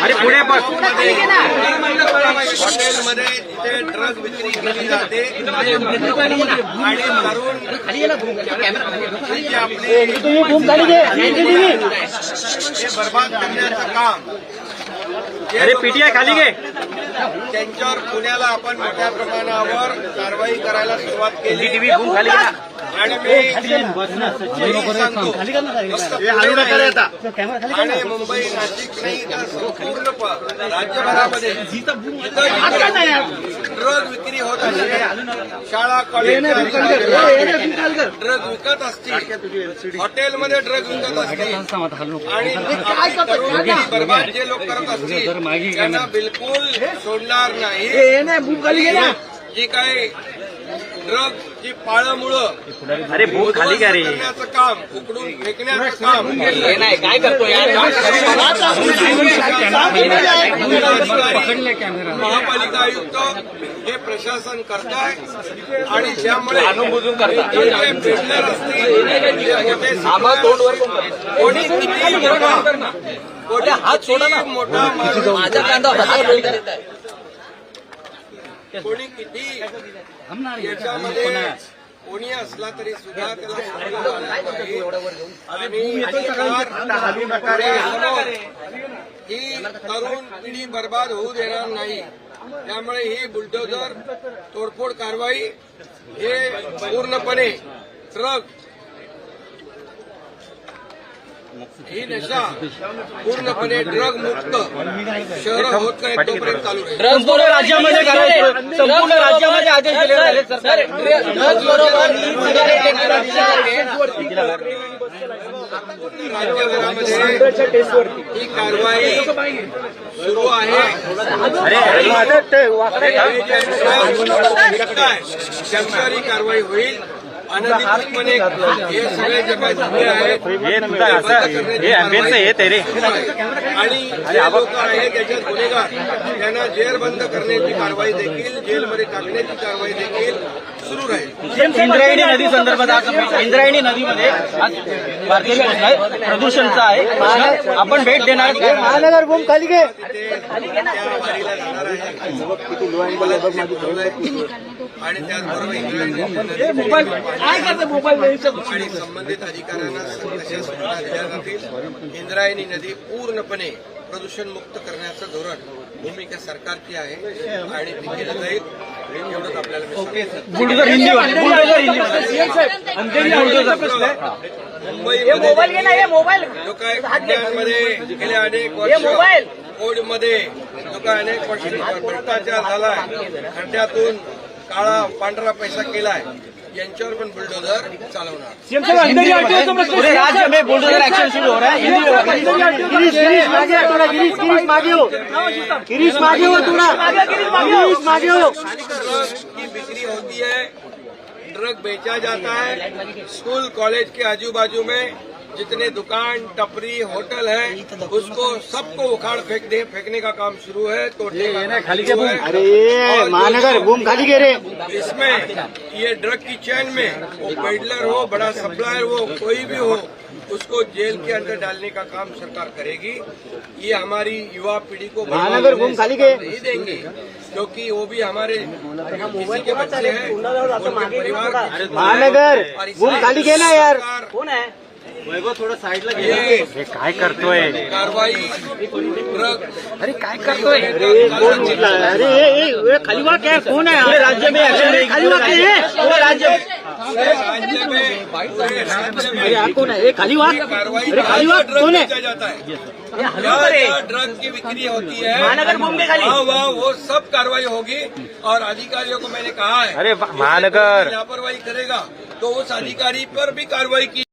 अरे पुढे पण हॉटेलमध्ये जिथे ड्रग विक्री केली जाते आणि तरुण जे आपले हे बर्बाद करण्याचं काम अरे पीटीआय खाली घे. त्यांच्यावर पुण्याला आपण मोठ्या प्रमाणावर कारवाई करायला सुरुवात केली. टीव्ही खाली घे आणि मी मुंबई नाशिक नाही तर संपूर्ण प- राज्यभरामध्ये ड्रग विक्री होत असते. शाळा कॉलेज ड्रग विकत असतील हॉटेलमध्ये ड्रग विकत असतील आणि बरबाद जे लोक करत असतील त्यांना बिलकुल सोडणार नाही. जी काही ड्रग जी पाळमुळं अरे भूक खाली घ्या रे करण्याचं काम उकडून फेकण्याचं काम महापालिका आयुक्त हे प्रशासन करताय आणि त्यामुळे हे जे बिल्डर असतील जे मोठे कोणी किती मोठा हात मोठा माणूस कोणी किती याच्यामध्ये कोणी असला तरी सुद्धा त्याला ही तरुण पिढी बर्बाद होऊ देणार नाही. त्यामुळे ही बुलडोजर तोडफोड कारवाई हे पूर्णपणे ट्रक ही नशा पूर्णपणे ड्रग मुक्त शहर होत नाही तोपर्यंत चालू संपूर्ण राज्यामध्ये करायचं. संपूर्ण राज्यामध्ये आदेश दिले झाले राज्यभरामध्ये ही कारवाई सुरू आहे. ही कारवाई होईल. अनधिकृतपणे हे सगळे जे काही धंदे आहेत हे तुझं असं हे अँबियन्स हे ते रे आणि जे लोक आहेत त्याच्यात गुन्हेगार त्यांना जेर बंद करण्याची कारवाई देखील जेलमध्ये टाकण्याची कारवाई देखील सुरू राहील. इंद्रायणी नदी संदर्भात आज इंद्रायणी नदीमध्ये आज भारतीय घोषणा आहे प्रदूषणचा आहे. प्रश्न. आपण भेट देणार. आहोत. महानगर बूम खाली घे. आणि त्याचबरोबर इंद्रायणी आणि संबंधित अधिकाऱ्यांना तशा सूचना दिल्या जातील. इंद्रायणी नदी पूर्णपणे प्रदूषण मुक्त करण्याचं धोरण भूमिका सरकारची आहे आणि ती केलं जाईल. एवढंच आपल्याला मी सांगतो. बुलडोझर हिंदीमध्ये बुलडोझर हिंदीमध्ये मुंबईमध्ये जो काय खड्ड्यांमध्ये गेले अनेक वर्ष कोडमध्ये जो काय अनेक वर्ष भ्रष्टाचार झालाय. खड्ड्यातून काळा पांढरा पैसा केलाय. यांच्यावर पण बुलडोझर चालवणार. पूरे राज्य में बुलडोजर एक्शन शुरू हो रहा है। गिरीश गिरीश मागे हो थोड़ा गिरीश गिरीश मागे हो गिरीश मागे हो थोड़ा। गिरीश मागे हो की बिक्री होती है ड्रग बेचा जाता है स्कूल कॉलेज के आजू बाजू में जितने दुकान टपरी होटल है उसको सबको उखाड़ फेंक दे फेंकने का काम शुरू है तो का है। अरे महानगर बूम खाली रे इसमें ये ड्रग की चैन में वो पेडलर हो बड़ा सप्लायर हो कोई भी हो उसको जेल के अंदर डालने का काम सरकार करेगी। ये हमारी युवा पीढ़ी को महानगर घूम खाली के। नहीं देंगे क्योंकि वो भी हमारे किसी के बच्चे हैं परिवार महानगर बूम खाली घे ना यार। कौन है? वैभव थोड़ा साइडला ये हे। काय करतोय? कारवाई अरे काय करतोय? है? कौन है पूरे राज्य में एक्शन खाली है पूरे राज्य अरे कौन है ये खाली अरे खाली कौन है जाता है। ड्रग की बिक्री होती है। महानगर बॉम्बे खाली। वहाँ वहाँ वो सब कार्रवाई होगी और अधिकारियों को मैंने कहा है अरे महानगर। लापरवाही करेगा तो उस अधिकारी पर भी कार्रवाई की